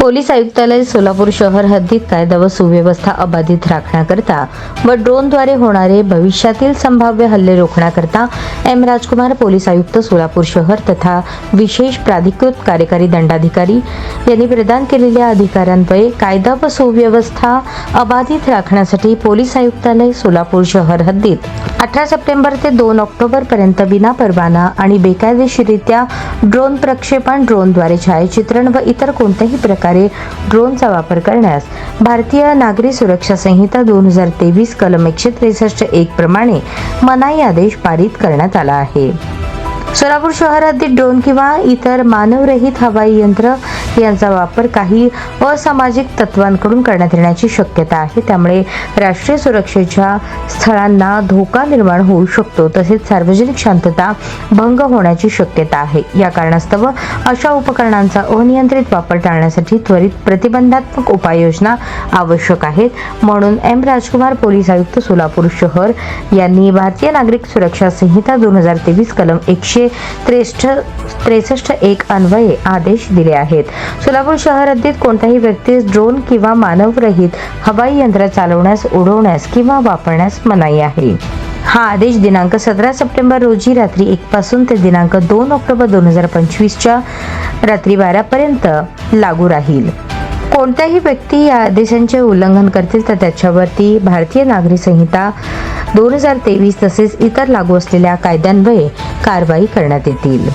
Police आयुक्तालय सोलापूर शहर हद्दीत कायदा व सुव्यवस्था अबाधित राखण्याकरता व ड्रोनद्वारे होणारे भविष्यातील संभाव्य हल्ले रोखण्याकरता एम. राजकुमार पोलीस आयुक्त सोलापूर शहर तथा विशेष प्राधिकृत कार्यकारी दंडाधिकारी यांनी प्रदान केलेल्या अधिकारान्वये कायदा व सुव्यवस्था अबाधित राखण्यासाठी पोलीस आयुक्तालय सोलापूर शहर हद्दीत अठरा सप्टेंबर ते दोन ऑक्टोबर पर्यंत विना परवाना आणि बेकायदेशीरित्या ड्रोन प्रक्षेपण ड्रोनद्वारे छायाचित्रण व इतर कोणत्याही प्रकार ड्रोनचा वापर करण्यास भारतीय नागरी सुरक्षा संहिता दोन हजार तेवीस कलम एकशे त्रेसष्ट एक प्रमाणे मनाई आदेश पारित करण्यात आला आहे. सोलापूर शहरातील ड्रोन किंवा इतर मानवरहित हवाई यंत्र यांचा वापर काही असामाजिक तत्वांकडून करण्यात येण्याची शक्यता आहे. त्यामुळे राष्ट्रीय सुरक्षेच्या स्थळांना धोका निर्माण होऊ शकतो. तसेच सार्वजनिक शांतता भंग होण्याची शक्यता आहे. या कारणास्तव अशा उपकरणांचा अनियंत्रित वापर टाळण्यासाठी त्वरित प्रतिबंधात्मक उपाययोजना आवश्यक आहेत. म्हणून एम. राजकुमार पोलीस आयुक्त सोलापूर शहर यांनी भारतीय नागरिक सुरक्षा संहिता दोन हजार तेवीस कलम एकशे त्रेसष्ट त्रेसष्ट एक अन्वये आदेश दिले आहेत. सोलापूर शहर हद्दीत कोणत्याही व्यक्तीस ड्रोन किंवा मानवरहित हवाई यंत्र चालवण्यास उडवण्यास किंवा वापरण्यास मनाई आहे. हा आदेश दिनांक सतरा सप्टेंबर रोजी रात्री एक पासून ते दिनांक दोन ऑक्टोबर दोन हजार पंचवीसच्या रात्री बारापर्यंत लागू राहील. कोणत्याही व्यक्ती या आदेशांचे उल्लंघन करतील तर त्याच्यावरती भारतीय नागरी संहिता दोन हजार तेवीस तसेच इतर लागू असलेल्या कायद्यान्वये कारवाई करण्यात येतील.